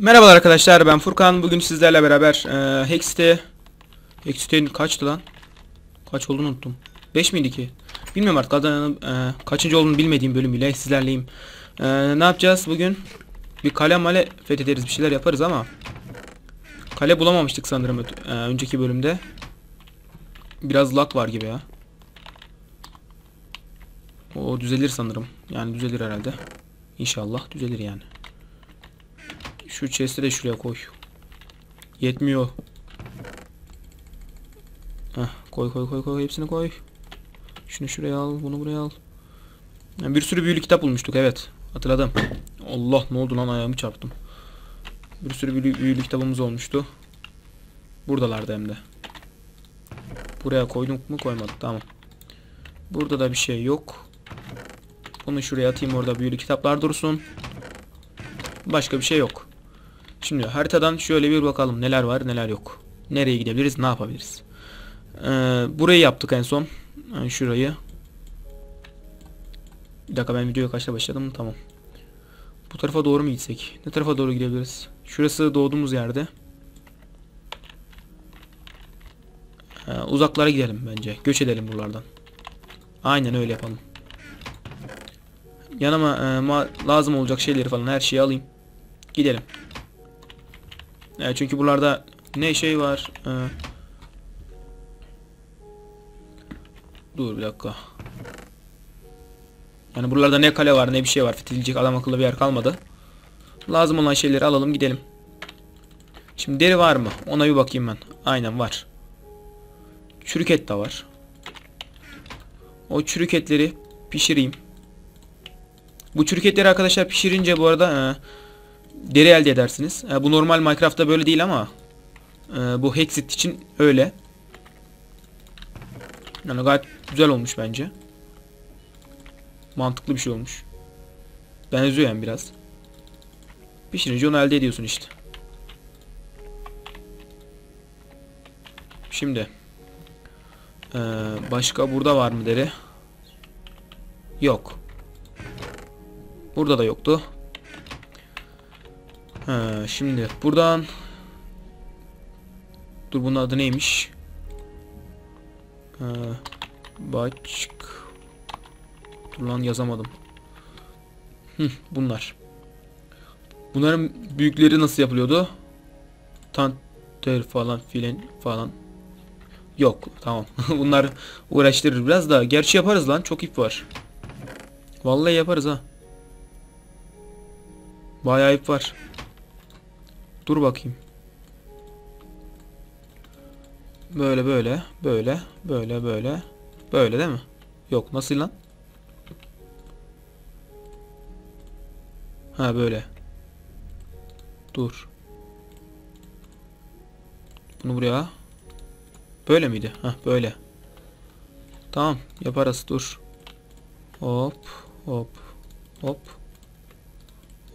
Merhabalar arkadaşlar ben Furkan. Bugün sizlerle beraber e, Hex'te Hex'te kaçtı lan? Kaç olduğunu unuttum. 5 miydi ki? Bilmiyorum artık adını, e, kaçıncı olduğunu bilmediğim bölümüyle sizlerleyim. E, ne yapacağız bugün? Bir kale male fethederiz bir şeyler yaparız ama Kale bulamamıştık sanırım e, önceki bölümde. Biraz lag var gibi ya. O düzelir sanırım. Yani düzelir herhalde. İnşallah düzelir yani. Şu chest'i de şuraya koy. Yetmiyor. Heh, koy koy koy koy hepsini koy. Şunu şuraya al, bunu buraya al. Yani bir sürü büyülü kitap bulmuştuk evet. Hatırladım. Allah ne oldu lan ayağımı çarptım. Bir sürü büyülü, büyülü kitabımız olmuştu. Buradalardı hem de. Buraya koyduk mu koymadık tamam. Burada da bir şey yok. Bunu şuraya atayım orada büyülü kitaplar dursun. Başka bir şey yok. Şimdi haritadan şöyle bir bakalım neler var neler yok. Nereye gidebiliriz ne yapabiliriz. Ee, burayı yaptık en son. Yani şurayı. Bir dakika ben videoya kaçta başladım tamam. Bu tarafa doğru mu gitsek? Ne tarafa doğru gidebiliriz? Şurası doğduğumuz yerde. Ee, uzaklara gidelim bence. Göç edelim buralardan. Aynen öyle yapalım. Yanıma e, lazım olacak şeyleri falan her şeyi alayım. Gidelim. E, çünkü buralarda ne şey var. E, dur bir dakika. Yani buralarda ne kale var ne bir şey var. Fethedilecek adam akıllı bir yer kalmadı. Lazım olan şeyleri alalım gidelim. Şimdi deri var mı? Ona bir bakayım ben. Aynen var. Çürük et de var. O çürük etleri pişireyim. Bu çürük etleri arkadaşlar pişirince bu arada e, deri elde edersiniz. E, bu normal Minecraft'ta böyle değil ama e, bu Hexit için öyle. Yani gayet güzel olmuş bence. Mantıklı bir şey olmuş. Benziyor yani biraz. Pişirince onu elde ediyorsun işte. Şimdi ee, başka burada var mı deri? Yok. Burada da yoktu. Ha, şimdi buradan Dur bunun adı neymiş? Ee, başk Dur lan yazamadım. Hı, bunlar. Bunların büyükleri nasıl yapılıyordu? Tanter falan filan falan. Yok tamam. Bunlar uğraştırır biraz da. Gerçi yaparız lan. Çok ip var. Vallahi yaparız ha. Bayağı ip var. Dur bakayım. Böyle böyle. Böyle. Böyle böyle. Böyle değil mi? Yok nasıl lan? Ha böyle. Dur. Bunu buraya. Böyle miydi? Hah böyle. Tamam yaparız dur. Hop hop hop.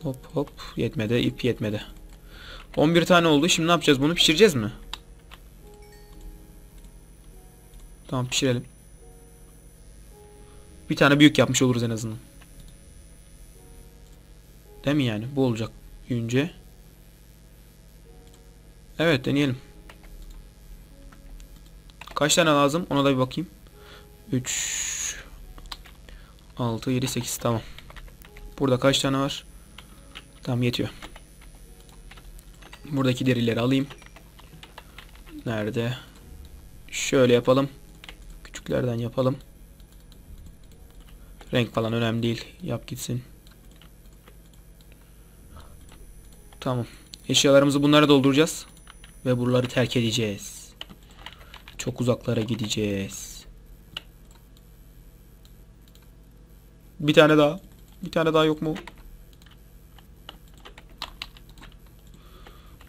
Hop hop yetmedi ip yetmedi. 11 tane oldu. Şimdi ne yapacağız? Bunu pişireceğiz mi? Tamam pişirelim. Bir tane büyük yapmış oluruz en azından. Değil mi yani? Bu olacak önce. Evet deneyelim. Kaç tane lazım? Ona da bir bakayım. 3 6 7 8 tamam. Burada kaç tane var? Tamam yetiyor. Buradaki derileri alayım. Nerede? Şöyle yapalım. Küçüklerden yapalım. Renk falan önemli değil. Yap gitsin. Tamam. Eşyalarımızı bunlara dolduracağız. Ve buraları terk edeceğiz. Çok uzaklara gideceğiz. Bir tane daha. Bir tane daha yok mu?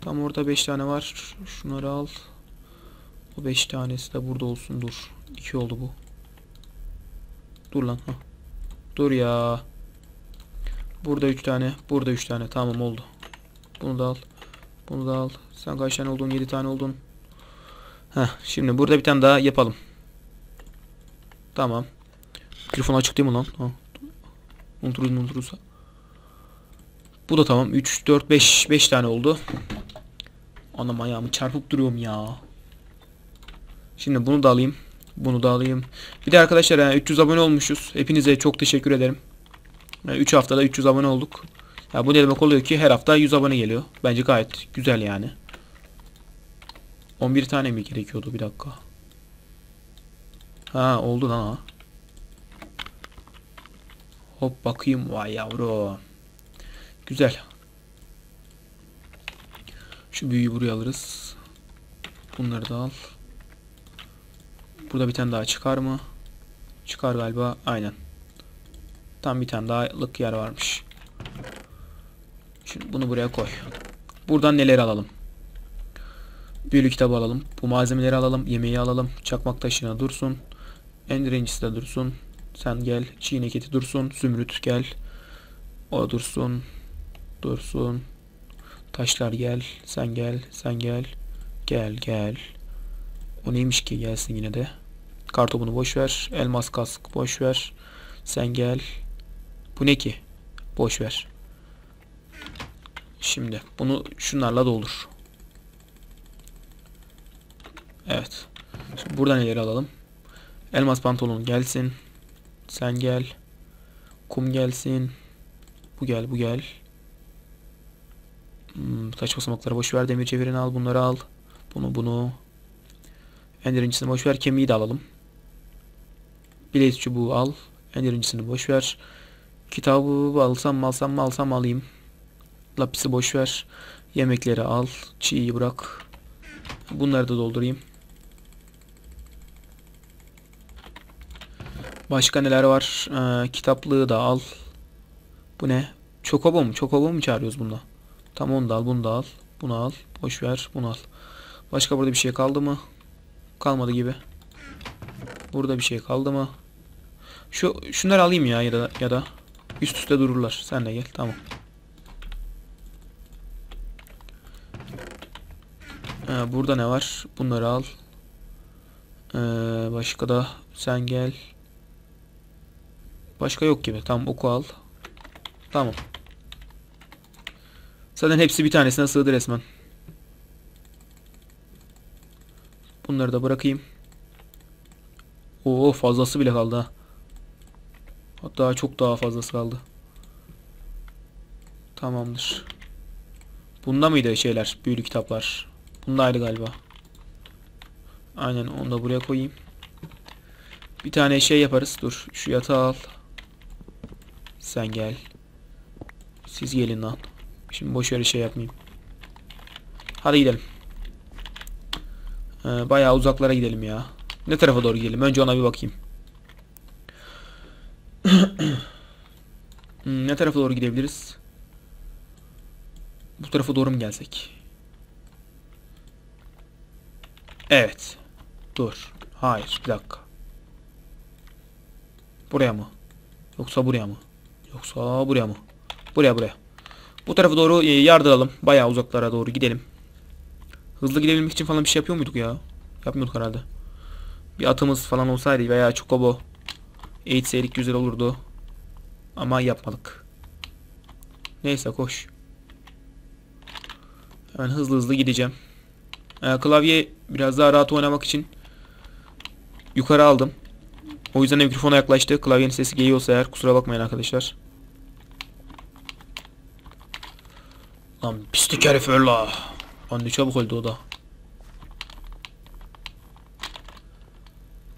Tam orada 5 tane var. Şunları al. O 5 tanesi de burada olsun. Dur. 2 oldu bu. Dur lan. Hah. Dur ya. Burada 3 tane. Burada 3 tane. Tamam oldu. Bunu da al. Bunu da al. Sen kaç tane oldun? 7 tane oldun. Heh, şimdi burada bir tane daha yapalım. Tamam. Mikrofon açık değil mi lan? Unuturuz unuturuz. Bu da tamam. 3, 4, 5. 5 tane oldu. Anam ayağımı çarpıp duruyorum ya. Şimdi bunu da alayım. Bunu da alayım. Bir de arkadaşlar yani 300 abone olmuşuz. Hepinize çok teşekkür ederim. Yani 3 haftada 300 abone olduk. Ya bu ne demek oluyor ki her hafta 100 abone geliyor. Bence gayet güzel yani. 11 tane mi gerekiyordu bir dakika. Ha oldu lan ha. Hop bakayım vay yavru. Güzel. Şu büyüyü buraya alırız. Bunları da al. Burada bir tane daha çıkar mı? Çıkar galiba. Aynen. Tam bir tane daha lık yer varmış. Şimdi bunu buraya koy. Buradan neler alalım? Büyülü kitabı alalım. Bu malzemeleri alalım. Yemeği alalım. Çakmak taşına dursun. Endirencisi de dursun. Sen gel. Çiğnek eti dursun. Zümrüt gel. O dursun. Dursun. Taşlar gel. Sen gel. Sen gel. Gel gel. O neymiş ki gelsin yine de. Kartopunu boş ver. Elmas kask boş ver. Sen gel. Bu ne ki? Boş ver. Şimdi bunu şunlarla doldur. Evet. Şimdi buradan ileri alalım. Elmas pantolon gelsin. Sen gel. Kum gelsin. Bu gel, bu gel. Hmm, taş basamakları boş ver. Demir cevherini al, bunları al. Bunu, bunu. Ender'incisini boş ver. Kemiği de alalım. Bileğiz çubuğu al. Ender'incisini boş ver. Kitabı alsam alsam mı alsam alayım. Lapisi boş ver. Yemekleri al. Çiğyi bırak. Bunları da doldurayım. Başka neler var? Ee, kitaplığı da al. Bu ne? Çokobo mu? Çokobo mu çağırıyoruz bunda? Tamam onu da al, bunu da al. Bunu al. Boş ver, bunu al. Başka burada bir şey kaldı mı? Kalmadı gibi. Burada bir şey kaldı mı? Şu şunları alayım ya ya da ya da üst üste dururlar. Sen de gel. Tamam. Ee, burada ne var? Bunları al. Ee, başka da sen gel. Başka yok gibi. Tamam oku al. Tamam. Zaten hepsi bir tanesine sığdı resmen. Bunları da bırakayım. Oo fazlası bile kaldı ha. Hatta çok daha fazlası kaldı. Tamamdır. Bunda mıydı şeyler? Büyülü kitaplar. Bundaydı galiba. Aynen onu da buraya koyayım. Bir tane şey yaparız. Dur şu yatağı al. Sen gel. Siz gelin lan. Şimdi boş yere şey yapmayayım. Hadi gidelim. Ee, bayağı uzaklara gidelim ya. Ne tarafa doğru gidelim? Önce ona bir bakayım. Hmm, ne tarafa doğru gidebiliriz? Bu tarafa doğru mu gelsek? Evet. Dur. Hayır. Bir dakika. Buraya mı? Yoksa buraya mı? Yoksa buraya mı? Buraya buraya. Bu tarafa doğru e, yardıralım. Bayağı uzaklara doğru gidelim. Hızlı gidebilmek için falan bir şey yapıyor muyduk ya? Yapmıyorduk herhalde. Bir atımız falan olsaydı veya çokobo eğitseydik güzel olurdu. Ama yapmadık. Neyse koş. Hemen hızlı hızlı gideceğim. Ee, klavye biraz daha rahat oynamak için yukarı aldım. O yüzden de mikrofona yaklaştı. Klavyenin sesi geliyorsa eğer kusura bakmayın arkadaşlar. Lan pislik herif öl la. Lan ne çabuk öldü o da.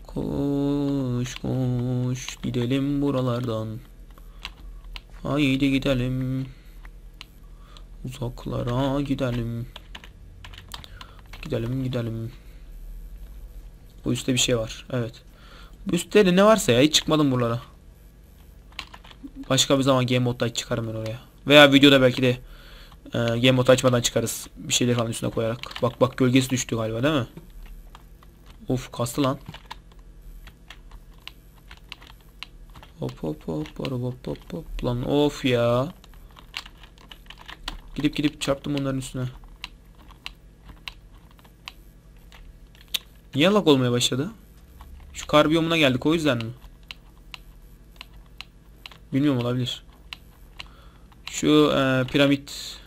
Koş koş gidelim buralardan. Haydi gidelim. Uzaklara gidelim. Gidelim gidelim. Bu üstte bir şey var. Evet. Bu üstte de ne varsa ya hiç çıkmadım buralara. Başka bir zaman game modda çıkarım ben oraya. Veya videoda belki de e, game mod açmadan çıkarız. Bir şeyler falan üstüne koyarak. Bak bak gölgesi düştü galiba değil mi? Of kastı lan. Hop hop hop hop hop hop lan of ya. Gidip gidip çarptım onların üstüne. Niye lag olmaya başladı? Şu kar biyomuna geldik o yüzden mi? Bilmiyorum olabilir. Şu e, piramit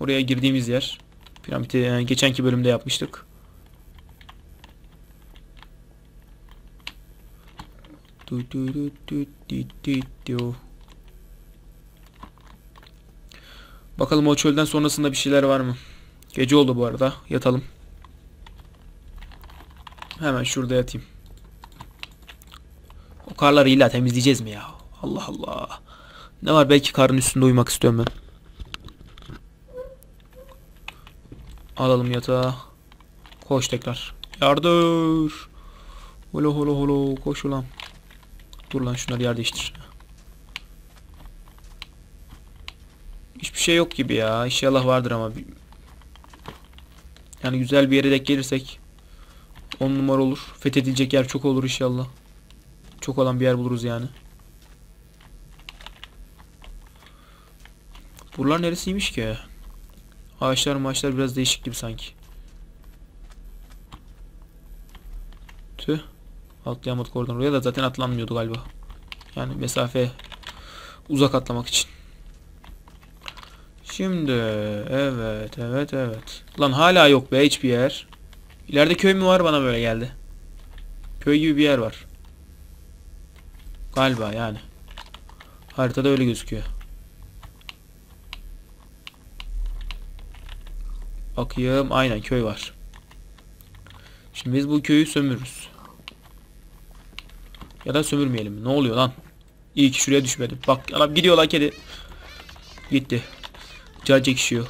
oraya girdiğimiz yer. Piramidi e, geçenki bölümde yapmıştık. Bakalım o çölden sonrasında bir şeyler var mı? Gece oldu bu arada. Yatalım. Hemen şurada yatayım. O karları illa temizleyeceğiz mi ya? Allah Allah. Ne var belki karın üstünde uyumak istiyorum ben. Alalım yatağı. Koş tekrar. Yardır. Holo holo holo koş ulan. Dur lan şunları yer değiştir. Hiçbir şey yok gibi ya. İnşallah vardır ama. Yani güzel bir yere denk gelirsek 10 numara olur. Fethedilecek yer çok olur inşallah. Çok olan bir yer buluruz yani. Buralar neresiymiş ki? Ağaçlar maaşlar biraz değişik gibi sanki. Tüh. Atlayamadık oradan oraya da zaten atlanmıyordu galiba. Yani mesafe uzak atlamak için. Şimdi evet evet evet. Lan hala yok be hiçbir yer. İleride köy mü var bana böyle geldi. Köy gibi bir yer var. Galiba yani. Haritada öyle gözüküyor. Bakayım aynen köy var. Şimdi biz bu köyü sömürürüz. Ya da sömürmeyelim? Ne oluyor lan? İyi ki şuraya düşmedim. Bak adam gidiyor lan kedi. Gitti. Can çekişiyor.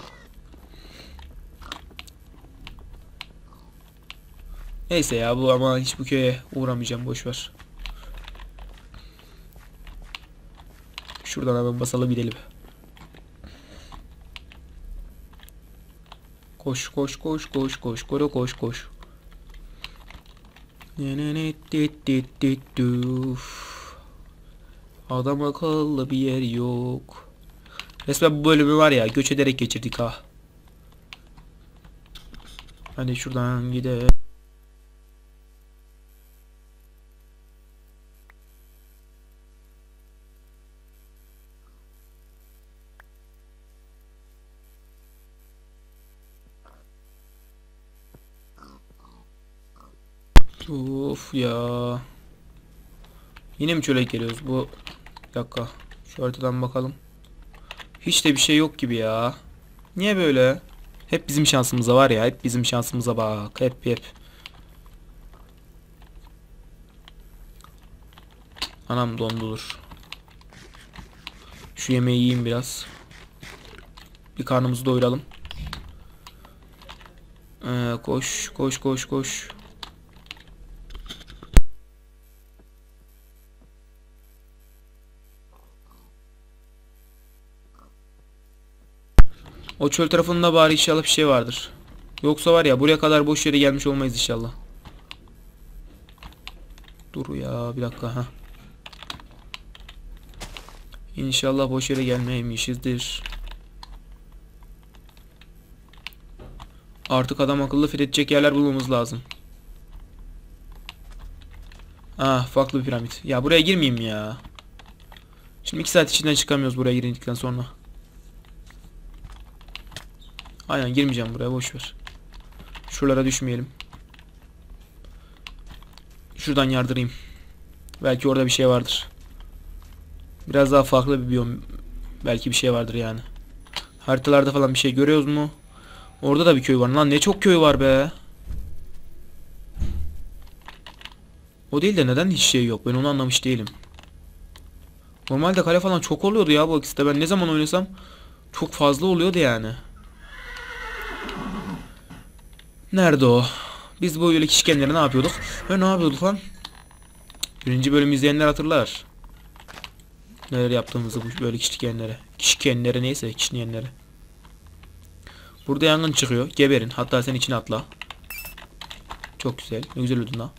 Neyse ya bu ama hiç bu köye uğramayacağım boş ver. Şuradan hemen basalım gidelim. Koş koş koş koş koş koş koş koş. Adam akıllı bir yer yok. Resmen bu bölümü var ya göç ederek geçirdik ha. Hadi şuradan gidelim. Of ya. Yine mi çöle geliyoruz? Bu bir dakika. Şu haritadan bakalım. Hiç de bir şey yok gibi ya. Niye böyle? Hep bizim şansımıza var ya. Hep bizim şansımıza bak. Hep hep. Anam dondulur. Şu yemeği yiyeyim biraz. Bir karnımızı doyuralım. Ee, koş koş koş koş. O çöl tarafında bari inşallah bir şey vardır. Yoksa var ya buraya kadar boş yere gelmiş olmayız inşallah. Dur ya bir dakika ha. İnşallah boş yere gelmeymişizdir. Artık adam akıllı fethedecek yerler bulmamız lazım. Ah farklı bir piramit. Ya buraya girmeyeyim ya. Şimdi 2 saat içinden çıkamıyoruz buraya girdikten sonra. Aynen girmeyeceğim buraya boş ver. Şuralara düşmeyelim. Şuradan yardırayım. Belki orada bir şey vardır. Biraz daha farklı bir biyom. Belki bir şey vardır yani. Haritalarda falan bir şey görüyoruz mu? Orada da bir köy var. Lan ne çok köy var be. O değil de neden hiç şey yok? Ben onu anlamış değilim. Normalde kale falan çok oluyordu ya bu ikisi de. Ben ne zaman oynasam çok fazla oluyordu yani. Nerede o? Biz bu böyle kişikenleri ne yapıyorduk? Ha ne yapıyorduk lan? Birinci bölüm izleyenler hatırlar. Neler yaptığımızı bu böyle kişikenlere. Kişikenlere neyse kişiyenlere. Burada yangın çıkıyor. Geberin. Hatta sen içine atla. Çok güzel. Ne güzel öldün lan.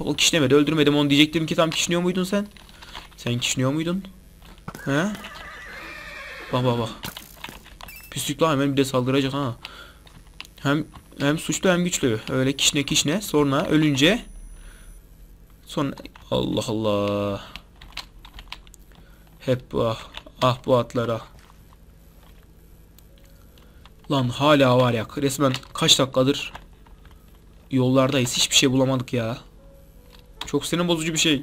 Bak o kişnemedi. Öldürmedim onu diyecektim ki tam kişniyor muydun sen? Sen kişniyor muydun? He? Bak bak bak. Pislik lan hemen bir de saldıracak ha. Hem hem suçlu hem güçlü. Öyle kişne kişne sonra ölünce sonra Allah Allah. Hep ah Ah bu atlara. Lan hala var ya resmen kaç dakikadır yollardayız. Hiçbir şey bulamadık ya. Çok sinir bozucu bir şey.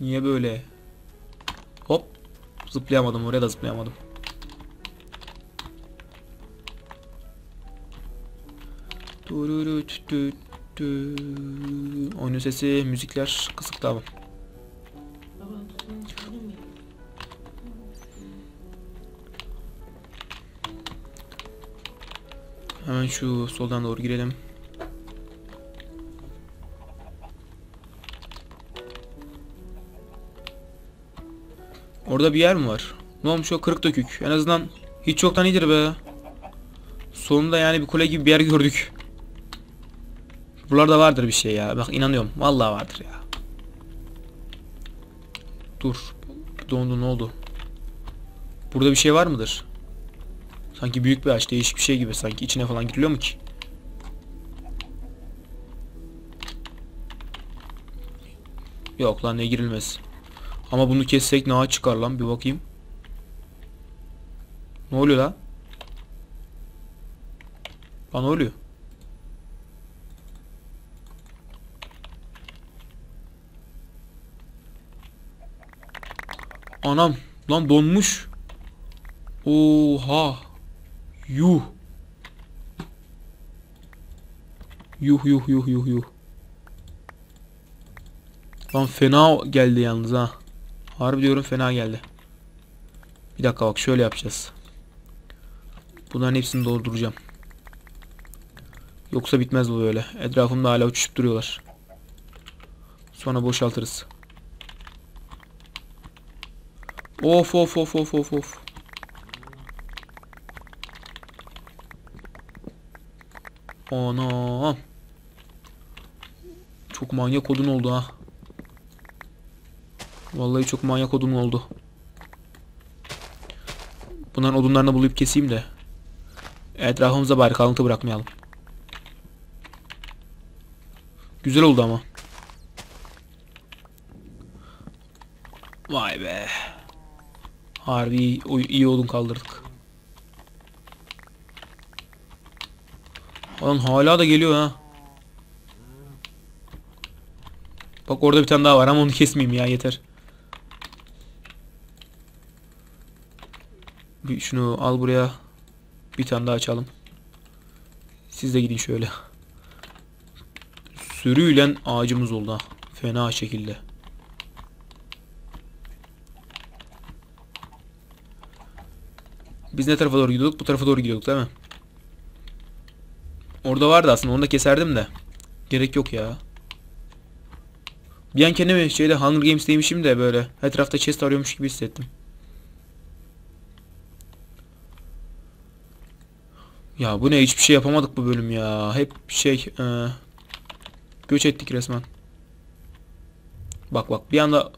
Niye böyle? Hop. Zıplayamadım oraya da zıplayamadım. Oyunun sesi, müzikler kısık tamam. Hemen şu soldan doğru girelim. Orada bir yer mi var? Ne olmuş o kırık dökük. En azından hiç yoktan iyidir be. Sonunda yani bir kule gibi bir yer gördük. Buralarda vardır bir şey ya. Bak inanıyorum. Vallahi vardır ya. Dur. Dondu ne oldu? Burada bir şey var mıdır? Sanki büyük bir ağaç değişik bir şey gibi sanki içine falan giriliyor mu ki? Yok lan ne girilmez. Ama bunu kessek ne ağaç çıkar lan bir bakayım. Ne oluyor lan? Lan ne oluyor? Anam lan donmuş. Oha. Yuh. Yuh yuh yuh yuh yuh. Lan fena geldi yalnız ha. Harbi diyorum fena geldi. Bir dakika bak şöyle yapacağız. Bunların hepsini dolduracağım. Yoksa bitmez bu böyle. Etrafımda hala uçuşup duruyorlar. Sonra boşaltırız. Of of of of of of. Anam. Çok manyak odun oldu ha. Vallahi çok manyak odun oldu. Bunların odunlarını bulup keseyim de. Etrafımıza bari kalıntı bırakmayalım. Güzel oldu ama. Vay be. Harbi iyi, iyi odun kaldırdık. Lan hala da geliyor ha. Bak orada bir tane daha var ama onu kesmeyeyim ya yeter. Bir şunu al buraya. Bir tane daha açalım. Siz de gidin şöyle. Sürüyle ağacımız oldu ha. Fena şekilde. Biz ne tarafa doğru gidiyorduk? Bu tarafa doğru gidiyorduk değil mi? Orada vardı aslında. Onu da keserdim de. Gerek yok ya. Bir an kendimi şeyde Hunger Games'teymişim de böyle. Etrafta chest arıyormuş gibi hissettim. Ya bu ne hiçbir şey yapamadık bu bölüm ya. Hep şey e, göç ettik resmen. Bak bak bir anda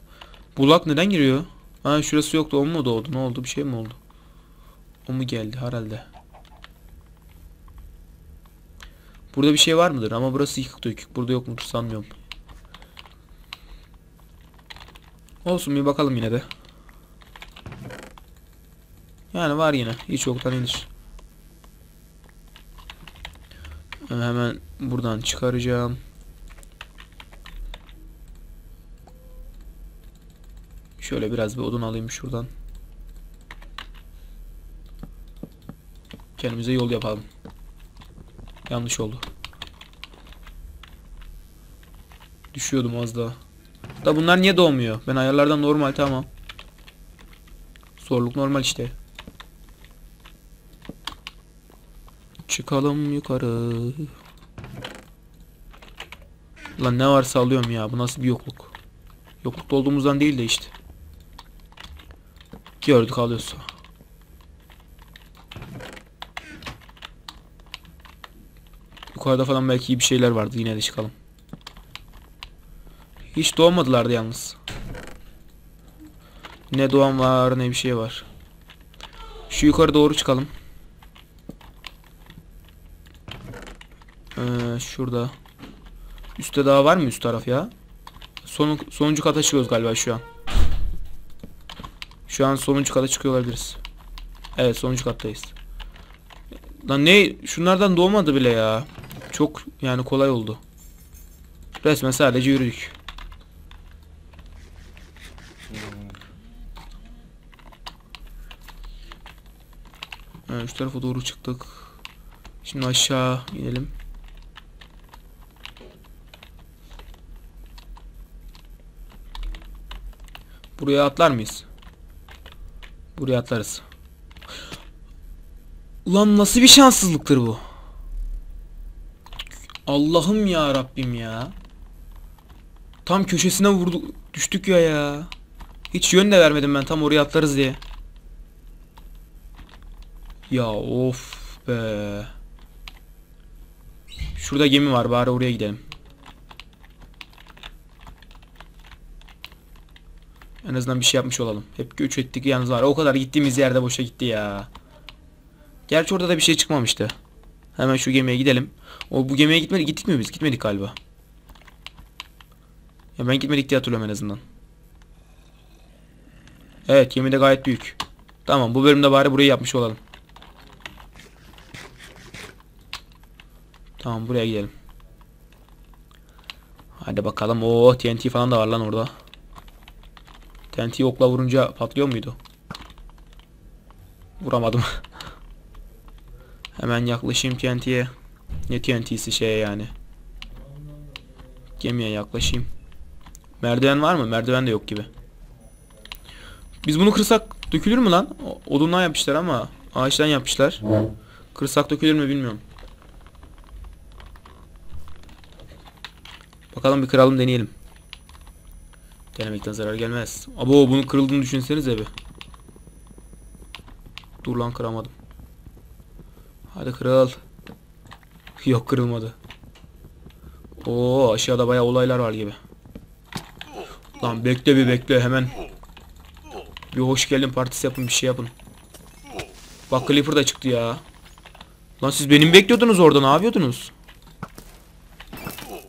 bulak neden giriyor? Ha şurası yoktu o mu doğdu? Ne oldu? Bir şey mi oldu? O mu geldi herhalde? Burada bir şey var mıdır? Ama burası yıkık dökük. Burada yok mudur sanmıyorum. Olsun bir bakalım yine de. Yani var yine. Hiç yoktan inir. Hemen buradan çıkaracağım. Şöyle biraz bir odun alayım şuradan. Kendimize yol yapalım. Yanlış oldu. Düşüyordum az daha. Da bunlar niye doğmuyor? Ben ayarlardan normal tamam. Zorluk normal işte. Çıkalım yukarı. Lan ne varsa alıyorum ya. Bu nasıl bir yokluk? Yoklukta olduğumuzdan değil de işte. Gördük alıyoruz. Yukarıda falan belki iyi bir şeyler vardı. Yine de çıkalım. Hiç doğmadılardı yalnız. Ne doğan var ne bir şey var. Şu yukarı doğru çıkalım. Ee, şurada. Üste daha var mı üst taraf ya? Son, sonuncu kata çıkıyoruz galiba şu an. Şu an sonuncu kata çıkıyor olabiliriz. Evet sonuncu kattayız. Lan ne? Şunlardan doğmadı bile ya. Çok yani kolay oldu. Resmen sadece yürüdük. Evet, şu tarafa doğru çıktık. Şimdi aşağı inelim. Buraya atlar mıyız? Buraya atlarız. Ulan nasıl bir şanssızlıktır bu? Allah'ım ya Rabbim ya. Tam köşesine vurdu düştük ya ya. Hiç yön de vermedim ben tam oraya atlarız diye. Ya of be. Şurada gemi var bari oraya gidelim. En azından bir şey yapmış olalım. Hep göç ettik yalnız var. O kadar gittiğimiz yerde boşa gitti ya. Gerçi orada da bir şey çıkmamıştı. Hemen şu gemiye gidelim. O bu gemiye gitmedik. Gittik mi biz? Gitmedik galiba. Ya ben gitmedik diye hatırlıyorum en azından. Evet gemi de gayet büyük. Tamam bu bölümde bari burayı yapmış olalım. Tamam buraya gidelim. Hadi bakalım. Oo TNT falan da var lan orada. TNT okla vurunca patlıyor muydu? Vuramadım. Hemen yaklaşayım TNT'ye. Ne TNT'si şeye yani. Gemiye yaklaşayım. Merdiven var mı? Merdiven de yok gibi. Biz bunu kırsak dökülür mü lan? Odundan yapmışlar ama ağaçtan yapmışlar. Kırsak dökülür mü bilmiyorum. Bakalım bir kıralım deneyelim. Denemekten zarar gelmez. Abo bunun kırıldığını düşünsenize bir. Dur lan kıramadım. Hadi kırıl. Yok kırılmadı. Oo aşağıda bayağı olaylar var gibi. Lan bekle bir bekle hemen. Bir hoş geldin partisi yapın bir şey yapın. Bak Clipper da çıktı ya. Lan siz benim bekliyordunuz orada ne yapıyordunuz?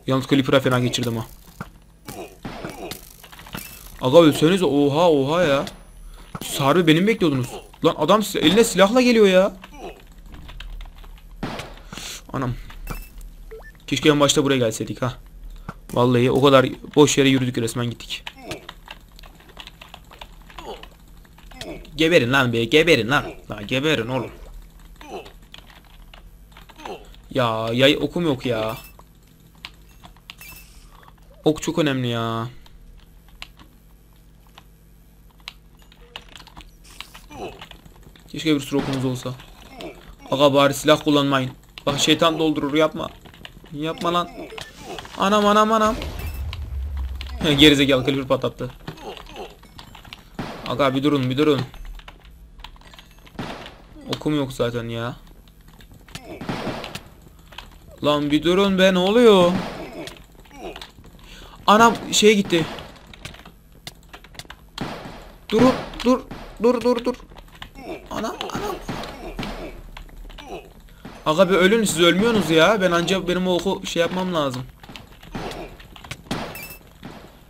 Yalnız Clipper'a fena geçirdim ha. Aga ölseniz oha oha ya. Siz harbi benim bekliyordunuz. Lan adam eline silahla geliyor ya. Anam. Keşke en başta buraya gelseydik ha. Vallahi o kadar boş yere yürüdük resmen gittik. Geberin lan be geberin lan. Lan geberin oğlum. Ya yay okum yok ya. Ok çok önemli ya. Keşke bir sürü okumuz olsa. Aga bari silah kullanmayın. Bak şeytan doldurur yapma. Yapma lan. Anam anam anam. Gerizekalı kalifir patlattı. Aga bir durun bir durun. Okum yok zaten ya. Lan bir durun be ne oluyor? Anam şeye gitti. Durun dur dur dur dur. Anam anam. Aga bir ölün siz ölmüyorsunuz ya. Ben ancak benim o oku şey yapmam lazım.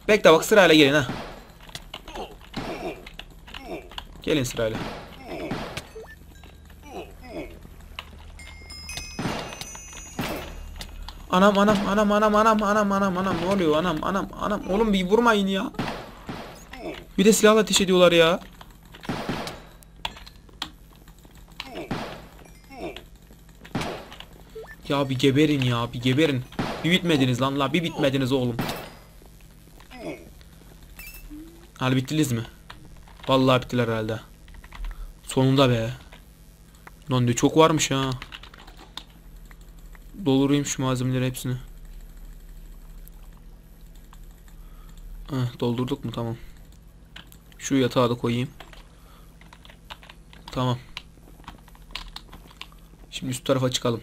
Bekle bak sırayla gelin ha. Gelin sırayla. Anam anam anam anam anam anam anam anam ne oluyor anam anam anam oğlum bir vurmayın ya. Bir de silahla ateş ediyorlar ya. Ya bir geberin ya bir geberin. Bir bitmediniz lan la bir bitmediniz oğlum. Hadi bittiniz mi? Vallahi bittiler herhalde. Sonunda be. Lan ne çok varmış ha. Doldurayım şu malzemeleri hepsini. Heh, doldurduk mu tamam. Şu yatağı da koyayım. Tamam. Şimdi üst tarafa çıkalım.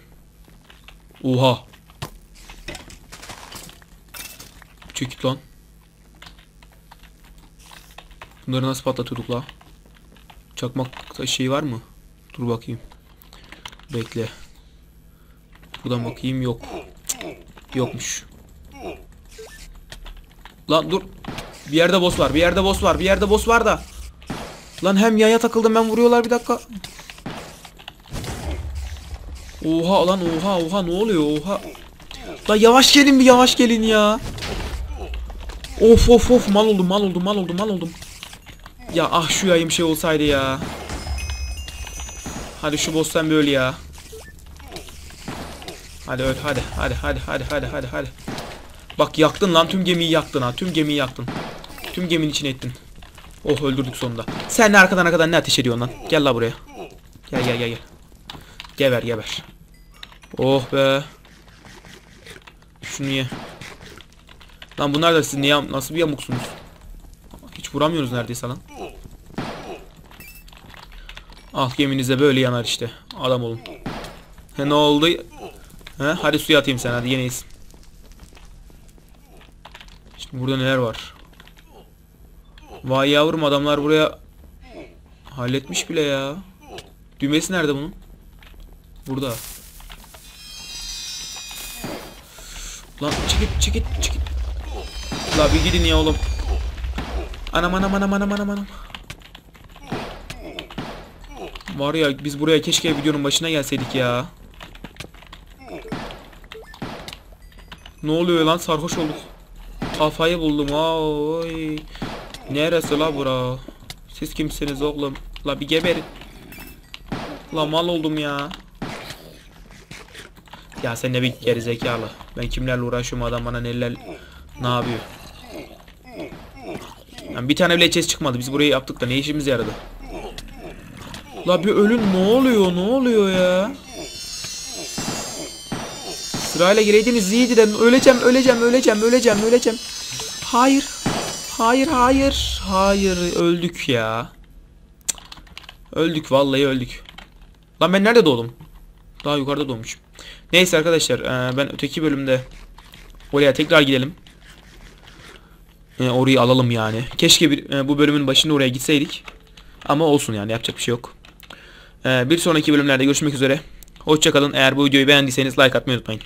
Oha. Çekit lan. Bunları nasıl patlatıyorduk la? Çakmak şey var mı? Dur bakayım. Bekle. Buradan bakayım yok. Yokmuş. Lan dur. Bir yerde boss var. Bir yerde boss var. Bir yerde boss var da. Lan hem yaya takıldım ben vuruyorlar bir dakika. Oha lan oha oha ne oluyor oha. La yavaş gelin bir yavaş gelin ya. Of of of mal oldum mal oldum mal oldum mal oldum. Ya ah şu yayım şey olsaydı ya. Hadi şu boss'tan öl ya. Hadi öl hadi hadi hadi hadi hadi hadi hadi. Bak yaktın lan tüm gemiyi yaktın ha tüm gemiyi yaktın. Tüm geminin içine ettin. Oh öldürdük sonunda. Sen ne arkadan arkadan ne ateş ediyorsun lan? Gel la buraya. Gel gel gel gel. Geber geber. Oh be. Şunu ye. Lan bunlar da siz niye nasıl bir yamuksunuz? Hiç vuramıyoruz neredeyse lan. Al geminize böyle yanar işte. Adam olun. He ne oldu? He hadi suya atayım sen hadi yine iyisin. Şimdi burada neler var? Vay yavrum adamlar buraya halletmiş bile ya. Düğmesi nerede bunun? Burada. Lan çıkıt çıkıt çıkıt. La bir gidin ya oğlum. Anam anam anam anam anam anam. Var ya biz buraya keşke videonun başına gelseydik ya. Ne oluyor lan sarhoş olduk. Kafayı buldum oy. Neresi la bura? Siz kimsiniz oğlum? La bir geberin. La mal oldum ya. Ya sen ne bir gerizekalı. Ben kimlerle uğraşıyorum adam bana neler ne yapıyor? Yani bir tane bile chest çıkmadı. Biz burayı yaptık da ne işimize yaradı? La bir ölün ne oluyor? Ne oluyor ya? Sırayla gireydiniz iyiydi de öleceğim, öleceğim, öleceğim, öleceğim, öleceğim. Hayır. Hayır, hayır. Hayır, öldük ya. Cık. Öldük vallahi öldük. Lan ben nerede doğdum? Daha yukarıda doğmuşum. Neyse arkadaşlar, eee, ben öteki bölümde oraya tekrar gidelim. E, orayı alalım yani. Keşke bir, e, bu bölümün başında oraya gitseydik. Ama olsun yani yapacak bir şey yok. E, bir sonraki bölümlerde görüşmek üzere. Hoşçakalın. Eğer bu videoyu beğendiyseniz like atmayı unutmayın.